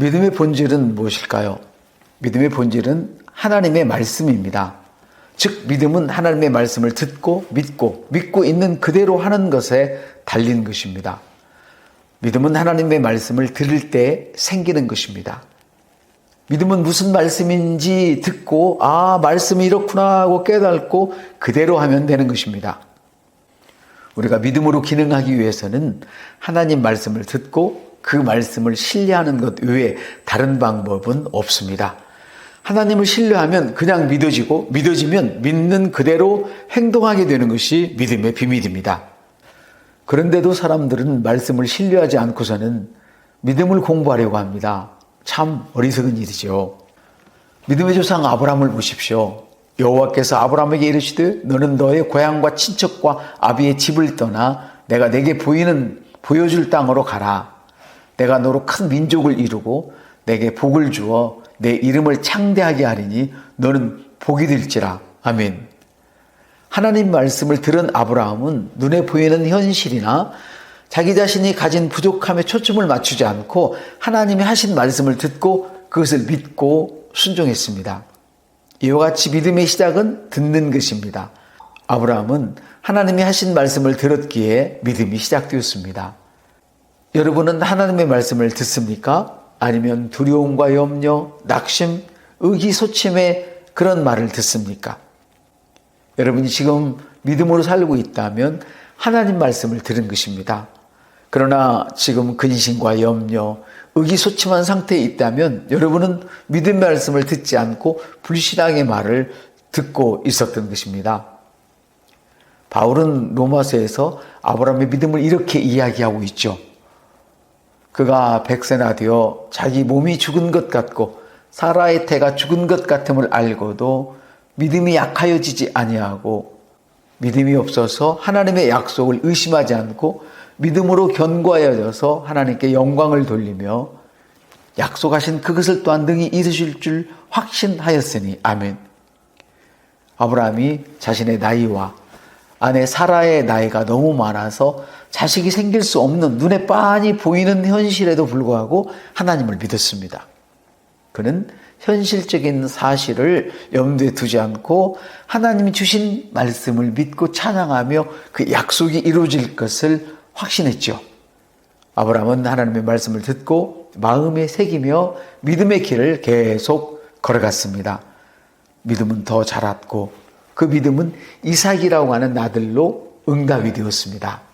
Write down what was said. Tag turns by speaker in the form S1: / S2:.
S1: 믿음의 본질은 무엇일까요? 믿음의 본질은 하나님의 말씀입니다. 즉, 믿음은 하나님의 말씀을 듣고 믿고 믿고 있는 그대로 하는 것에 달린 것입니다. 믿음은 하나님의 말씀을 들을 때 생기는 것입니다. 믿음은 무슨 말씀인지 듣고, 아, 말씀이 이렇구나 하고 깨닫고 그대로 하면 되는 것입니다. 우리가 믿음으로 기능하기 위해서는 하나님 말씀을 듣고 그 말씀을 신뢰하는 것 외에 다른 방법은 없습니다. 하나님을 신뢰하면 그냥 믿어지고 믿어지면 믿는 그대로 행동하게 되는 것이 믿음의 비밀입니다. 그런데도 사람들은 말씀을 신뢰하지 않고서는 믿음을 공부하려고 합니다. 참 어리석은 일이죠. 믿음의 조상 아브라함을 보십시오. 여호와께서 아브라함에게 이르시되 너는 너의 고향과 친척과 아비의 집을 떠나 내가 내게 보이는 보여줄 땅으로 가라. 내가 너로 큰 민족을 이루고 내게 복을 주어 내 이름을 창대하게 하리니 너는 복이 될지라. 아멘. 하나님 말씀을 들은 아브라함은 눈에 보이는 현실이나 자기 자신이 가진 부족함에 초점을 맞추지 않고 하나님이 하신 말씀을 듣고 그것을 믿고 순종했습니다. 이와 같이 믿음의 시작은 듣는 것입니다. 아브라함은 하나님이 하신 말씀을 들었기에 믿음이 시작되었습니다. 여러분은 하나님의 말씀을 듣습니까? 아니면 두려움과 염려, 낙심, 의기소침의 그런 말을 듣습니까? 여러분이 지금 믿음으로 살고 있다면 하나님 말씀을 들은 것입니다. 그러나 지금 근심과 염려, 의기소침한 상태에 있다면 여러분은 믿음의 말씀을 듣지 않고 불신앙의 말을 듣고 있었던 것입니다. 바울은 로마서에서 아브라함의 믿음을 이렇게 이야기하고 있죠. 그가 백세나 되어 자기 몸이 죽은 것 같고 사라의 태가 죽은 것 같음을 알고도 믿음이 약하여지지 아니하고 믿음이 없어서 하나님의 약속을 의심하지 않고 믿음으로 견고하여져서 하나님께 영광을 돌리며 약속하신 그것을 또한 능히 이루실 줄 확신하였으니 아멘. 아브라함이 자신의 나이와 아내 사라의 나이가 너무 많아서 자식이 생길 수 없는 눈에 빤히 보이는 현실에도 불구하고 하나님을 믿었습니다. 그는 현실적인 사실을 염두에 두지 않고 하나님이 주신 말씀을 믿고 찬양하며 그 약속이 이루어질 것을 확신했죠. 아브라함은 하나님의 말씀을 듣고 마음에 새기며 믿음의 길을 계속 걸어갔습니다. 믿음은 더 자랐고 그 믿음은 이삭이라고 하는 아들로 응답이 되었습니다.